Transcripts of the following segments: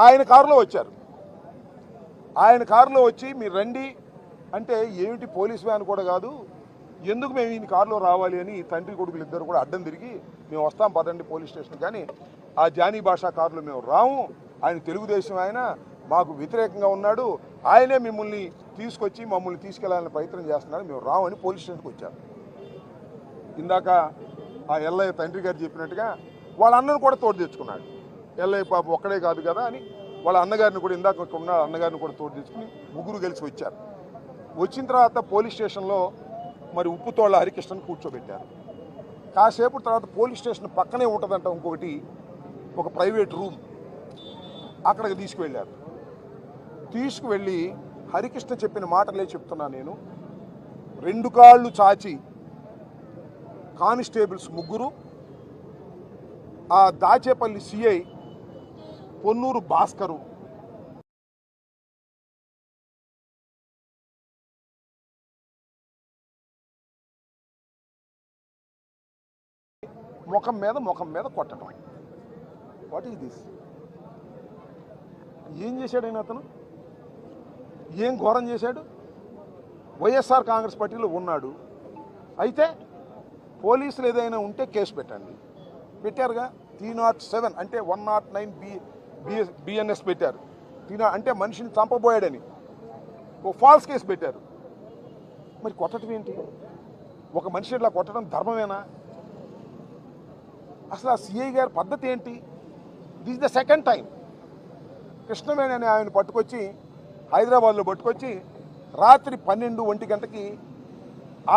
ఆయన కారులో వచ్చారు. ఆయన కారులో వచ్చి మీరు రండి అంటే ఏమిటి పోలీస్ వ్యాన్ కూడా కాదు ఎందుకు మేము ఈయన కారులో రావాలి అని తండ్రి కొడుకులు ఇద్దరు కూడా అడ్డం తిరిగి మేము వస్తాం పదండి పోలీస్ స్టేషన్ కానీ ఆ జానీ భాషా కారులో మేము రాము. ఆయన తెలుగుదేశం ఆయన మాకు వ్యతిరేకంగా ఉన్నాడు. ఆయనే మిమ్మల్ని తీసుకొచ్చి మమ్మల్ని తీసుకెళ్ళాలని ప్రయత్నం చేస్తున్నారు మేము రామని పోలీస్ స్టేషన్కి వచ్చారు ఇందాక ఆ ఎల్లయ్య తండ్రి గారు చెప్పినట్టుగా వాళ్ళ అన్నను కూడా తోడు తెచ్చుకున్నాడు. ఎల్లయ్య పాప ఒక్కడే కాదు కదా అని వాళ్ళ అన్నగారిని కూడా ఇందాక ఉన్న అన్నగారిని కూడా తోడు తీసుకుని ముగ్గురు గెలిచి వచ్చారు. వచ్చిన తర్వాత పోలీస్ స్టేషన్లో మరి ఉప్పుతోళ్ళ హరికృష్ణను కూర్చోబెట్టారు. కాసేపు తర్వాత పోలీస్ స్టేషన్ పక్కనే ఉంటుందంట ఇంకొకటి ఒక ప్రైవేట్ రూమ్. అక్కడికి తీసుకువెళ్ళారు. తీసుకువెళ్ళి హరికృష్ణ చెప్పిన మాటలే చెప్తున్నా నేను. రెండు కాళ్ళు చాచి కానిస్టేబుల్స్ ముగ్గురు ఆ దాచేపల్లి సిఐ పొన్నూరు భాస్కరు. ముఖం మీద ముఖం మీద కొట్టడం వాట్ ఈస్ దిస్ ఏం చేశాడు ఆయన అతను? ఏం ఘోరం చేశాడు? వైఎస్ఆర్ కాంగ్రెస్ పార్టీలో ఉన్నాడు. అయితే పోలీసులు ఏదైనా ఉంటే కేసు పెట్టండి. పెట్టారుగా త్రీ నాట్ సెవెన్ అంటే one not nine B BS BNS పెట్టారు. తిన అంటే మనిషిని చంపబోయాడని. ఓ ఫాల్స్ కేసు పెట్టారు. మరి కొట్టడం ఏంటి? ఒక మనిషి ఇట్లా కొట్టడం ధర్మమేనా? అసలు ఆ సిఐ గారి పద్ధతి ఏంటి? This the second time. Krishnaveni అనే ఆయన పట్టుకొచ్చి హైదరాబాద్లో పట్టుకొచ్చి రాత్రి పన్నెండు ఒంటి గంటకి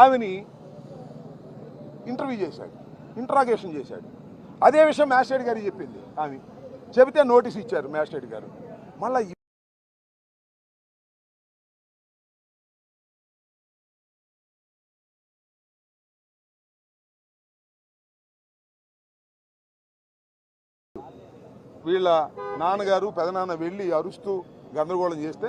ఆమెని ఇంటర్వ్యూ చేశాడు. ఇంట్రాగేషన్ చేశాడు. అదే విషయం మ్యాజిస్ట్రేట్ గారికి చెప్పింది ఆమె. చెబితే నోటీస్ ఇచ్చారు మ్యాజిస్ట్రేట్ గారు. మళ్ళీ వీళ్ళ నాన్నగారు పెదనాన్న వెళ్ళి అరుస్తూ గందరగోళం చేస్తే